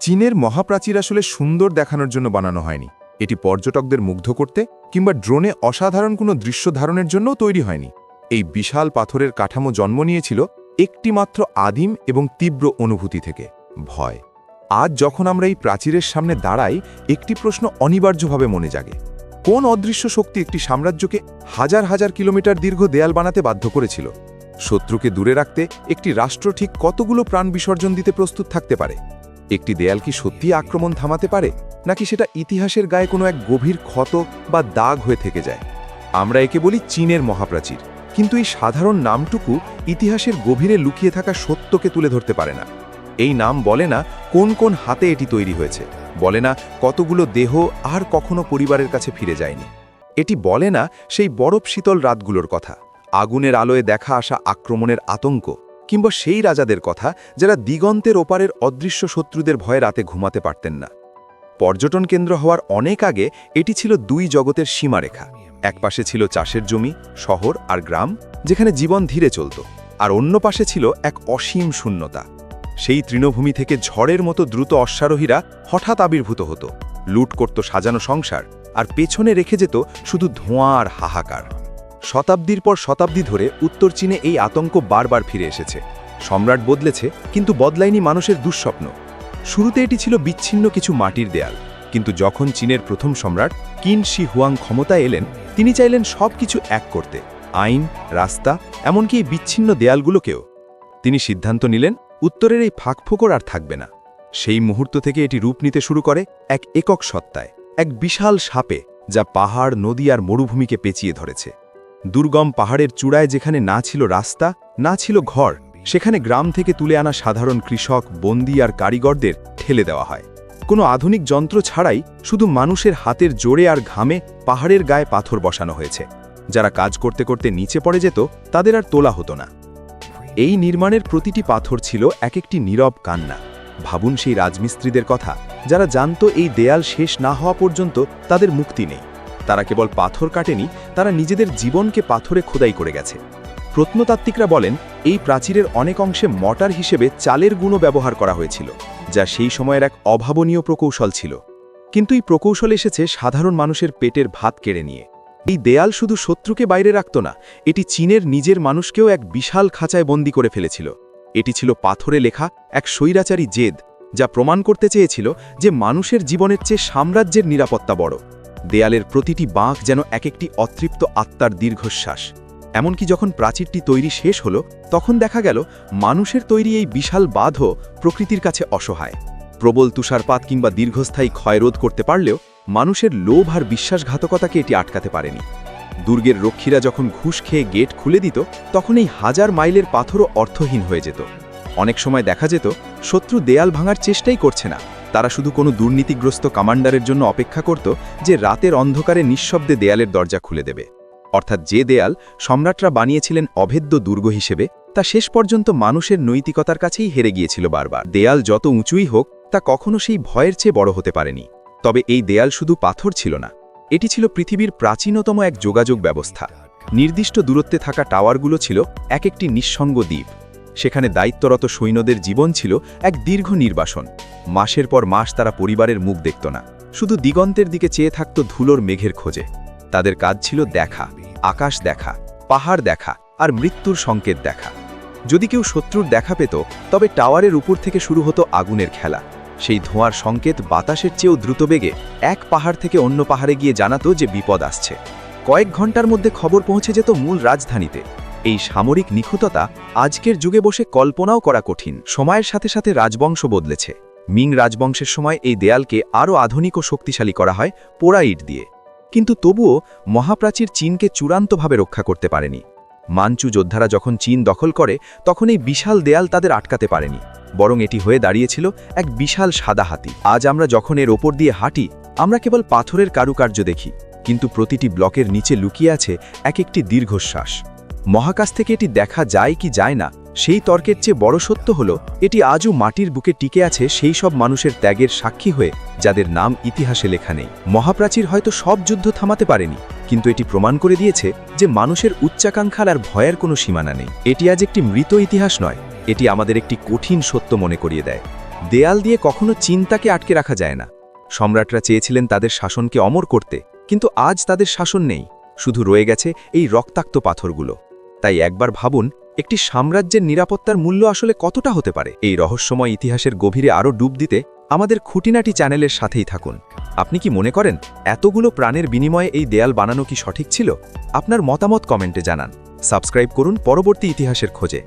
চীনের মহাপ্রাচীর আসলে সুন্দর দেখানোর জন্য বানানো হয়নি। এটি পর্যটকদের মুগ্ধ করতে কিংবা ড্রোনে অসাধারণ কোনো দৃশ্য ধারণের জন্যও তৈরি হয়নি। এই বিশাল পাথরের কাঠামো জন্ম নিয়েছিল একটিমাত্র আদিম এবং তীব্র অনুভূতি থেকে, ভয়। আজ যখন আমরা এই প্রাচীরের সামনে দাঁড়াই, একটি প্রশ্ন অনিবার্যভাবে মনে জাগে। কোন অদৃশ্য শক্তি একটি সাম্রাজ্যকে হাজার হাজার কিলোমিটার দীর্ঘ দেয়াল বানাতে বাধ্য করেছিল? শত্রুকে দূরে রাখতে একটি রাষ্ট্র ঠিক কতগুলো প্রাণ বিসর্জন দিতে প্রস্তুত থাকতে পারে? একটি দেয়াল কি সত্যি আক্রমণ থামাতে পারে, নাকি সেটা ইতিহাসের গায়ে কোনো এক গভীর ক্ষত বা দাগ হয়ে থেকে যায়? আমরা একে বলি চীনের মহাপ্রাচীর, কিন্তু এই সাধারণ নামটুকু ইতিহাসের গভীরে লুকিয়ে থাকা সত্যকে তুলে ধরতে পারে না। এই নাম বলে না কোন কোন হাতে এটি তৈরি হয়েছে, বলে না কতগুলো দেহ আর কখনো পরিবারের কাছে ফিরে যায়নি। এটি বলে না সেই বরফ শীতল রাতগুলোর কথা, আগুনের আলোয় দেখা আসা আক্রমণের আতঙ্ক কিংবা সেই রাজাদের কথা যারা দিগন্তের ওপারের অদৃশ্য শত্রুদের ভয়ে রাতে ঘুমাতে পারতেন না। পর্যটন কেন্দ্র হওয়ার অনেক আগে এটি ছিল দুই জগতের সীমারেখা। একপাশে ছিল চাষের জমি, শহর আর গ্রাম, যেখানে জীবন ধীরে চলত, আর অন্য পাশে ছিল এক অসীম শূন্যতা। সেই তৃণভূমি থেকে ঝড়ের মতো দ্রুত অশ্বারোহীরা হঠাৎ আবির্ভূত হতো, লুট করত সাজানো সংসার, আর পেছনে রেখে যেত শুধু ধোঁয়া আর হাহাকার। শতাব্দীর পর শতাব্দী ধরে উত্তর চীনে এই আতঙ্ক বারবার ফিরে এসেছে। সম্রাট বদলেছে, কিন্তু বদলায়নি মানুষের দুঃস্বপ্ন। শুরুতে এটি ছিল বিচ্ছিন্ন কিছু মাটির দেয়াল, কিন্তু যখন চীনের প্রথম সম্রাট কিন শি হুয়াং ক্ষমতায় এলেন, তিনি চাইলেন সব কিছু এক করতে, আইন, রাস্তা, এমনকি এই বিচ্ছিন্ন দেয়ালগুলোকেও। তিনি সিদ্ধান্ত নিলেন, উত্তরের এই ফাঁকফোকর আর থাকবে না। সেই মুহূর্ত থেকে এটি রূপ নিতে শুরু করে এক একক সত্তায়, এক বিশাল সাপে, যা পাহাড়, নদী আর মরুভূমিকে পেঁচিয়ে ধরেছে। দুর্গম পাহাড়ের চূড়ায় যেখানে না ছিল রাস্তা, না ছিল ঘর, সেখানে গ্রাম থেকে তুলে আনা সাধারণ কৃষক, বন্দি আর কারিগরদের ঠেলে দেওয়া হয়। কোনো আধুনিক যন্ত্র ছাড়াই শুধু মানুষের হাতের জোরে আর ঘামে পাহাড়ের গায়ে পাথর বসানো হয়েছে। যারা কাজ করতে করতে নিচে পড়ে যেত, তাদের আর তোলা হতো না। এই নির্মাণের প্রতিটি পাথর ছিল এক একটি নীরব কান্না। ভাবুন সেই রাজমিস্ত্রিদের কথা, যারা জানত এই দেয়াল শেষ না হওয়া পর্যন্ত তাদের মুক্তি নেই। তারা কেবল পাথর কাটেনি, তারা নিজেদের জীবনকে পাথরে খোদাই করে গেছে। প্রত্নতাত্ত্বিকরা বলেন, এই প্রাচীরের অনেক অংশে মটার হিসেবে চালের গুণও ব্যবহার করা হয়েছিল, যা সেই সময়ের এক অভাবনীয় প্রকৌশল ছিল। কিন্তু এই প্রকৌশল এসেছে সাধারণ মানুষের পেটের ভাত কেড়ে নিয়ে। এই দেয়াল শুধু শত্রুকে বাইরে রাখত না, এটি চীনের নিজের মানুষকেও এক বিশাল খাঁচায় বন্দি করে ফেলেছিল। এটি ছিল পাথরে লেখা এক স্বৈরাচারী জেদ, যা প্রমাণ করতে চেয়েছিল যে মানুষের জীবনের চেয়ে সাম্রাজ্যের নিরাপত্তা বড়। দেয়ালের প্রতিটি বাঁক যেন এক একটি অতৃপ্ত আত্মার দীর্ঘশ্বাস। এমনকি যখন প্রাচীরটি তৈরি শেষ হলো, তখন দেখা গেল মানুষের তৈরি এই বিশাল বাঁধও প্রকৃতির কাছে অসহায়। প্রবল তুষারপাত কিংবা দীর্ঘস্থায়ী ক্ষয় রোধ করতে পারলেও মানুষের লোভ আর বিশ্বাসঘাতকতাকে এটি আটকাতে পারেনি। দুর্গের রক্ষীরা যখন ঘুষ খেয়ে গেট খুলে দিত, তখন এই হাজার মাইলের পাথরও অর্থহীন হয়ে যেত। অনেক সময় দেখা যেত, শত্রু দেয়াল ভাঙার চেষ্টাই করছে না। তারা শুধু কোনো দুর্নীতিগ্রস্ত কমান্ডারের জন্য অপেক্ষা করত যে রাতের অন্ধকারে নিঃশব্দে দেয়ালের দরজা খুলে দেবে। অর্থাৎ যে দেয়াল সম্রাটরা বানিয়েছিলেন অভেদ্য দুর্গ হিসেবে, তা শেষ পর্যন্ত মানুষের নৈতিকতার কাছেই হেরে গিয়েছিল বারবার। দেয়াল যত উঁচুই হোক, তা কখনো সেই ভয়ের চেয়ে বড় হতে পারেনি। তবে এই দেয়াল শুধু পাথর ছিল না, এটি ছিল পৃথিবীর প্রাচীনতম এক যোগাযোগ ব্যবস্থা। নির্দিষ্ট দূরত্বে থাকা টাওয়ারগুলো ছিল এক একটি নিঃসঙ্গ দ্বীপ। সেখানে দায়িত্বরত সৈন্যদের জীবন ছিল এক দীর্ঘ নির্বাসন। মাসের পর মাস তারা পরিবারের মুখ দেখত না। শুধু দিগন্তের দিকে চেয়ে থাকত ধুলোর মেঘের খোঁজে। তাদের কাজ ছিল দেখা, আকাশ দেখা, পাহাড় দেখা আর মৃত্যুর সংকেত দেখা। যদি কেউ শত্রুর দেখা পেত, তবে টাওয়ারের উপর থেকে শুরু হতো আগুনের খেলা। সেই ধোঁয়ার সংকেত বাতাসের চেয়েও দ্রুত বেগে এক পাহাড় থেকে অন্য পাহাড়ে গিয়ে জানাতো যে বিপদ আসছে। কয়েক ঘণ্টার মধ্যে খবর পৌঁছে যেত মূল রাজধানীতে। এই সামরিক নিখুঁততা আজকের যুগে বসে কল্পনাও করা কঠিন। সময়ের সাথে সাথে রাজবংশ বদলেছে। মিং রাজবংশের সময় এই দেয়ালকে আরও আধুনিক ও শক্তিশালী করা হয় পোড়া ইট দিয়ে। কিন্তু তবুও মহাপ্রাচীর চীনকে চূড়ান্তভাবে রক্ষা করতে পারেনি। মানচু যোদ্ধারা যখন চীন দখল করে, তখন এই বিশাল দেয়াল তাদের আটকাতে পারেনি, বরং এটি হয়ে দাঁড়িয়েছিল এক বিশাল সাদা হাতি। আজ আমরা যখন এর ওপর দিয়ে হাঁটি, আমরা কেবল পাথরের কারুকার্য দেখি, কিন্তু প্রতিটি ব্লকের নিচে লুকিয়ে আছে এক একটি দীর্ঘশ্বাস। মহাকাশ থেকে এটি দেখা যায় কি যায় না সেই তর্কের চেয়ে বড় সত্য হল, এটি আজও মাটির বুকে টিকে আছে সেই সব মানুষের ত্যাগের সাক্ষী হয়ে, যাদের নাম ইতিহাসে লেখা নেই। মহাপ্রাচীর হয়তো সব যুদ্ধ থামাতে পারেনি, কিন্তু এটি প্রমাণ করে দিয়েছে যে মানুষের উচ্চাকাঙ্ক্ষার আর ভয়ের কোনো সীমানা নেই। এটি আজ একটি মৃত ইতিহাস নয়, এটি আমাদের একটি কঠিন সত্য মনে করিয়ে দেয়। দেয়াল দিয়ে কখনো চিন্তাকে আটকে রাখা যায় না। সম্রাটরা চেয়েছিলেন তাদের শাসনকে অমর করতে, কিন্তু আজ তাদের শাসন নেই, শুধু রয়ে গেছে এই রক্তাক্ত পাথরগুলো। তাই একবার ভাবুন একটি সাম্রাজ্যের নিরাপত্তার মূল্য আসলে কতটা হতে পারে? এই রহস্যময় ইতিহাসের গভীরে আরও ডুব দিতে আমাদের খুঁটিনাটি চ্যানেলের সাথেই থাকুন। আপনি কি মনে করেন এতগুলো প্রাণের বিনিময়ে এই দেয়াল বানানো কি সঠিক ছিল? আপনার মতামত কমেন্টে জানান। সাবস্ক্রাইব করুন পরবর্তী ইতিহাসের খোঁজে।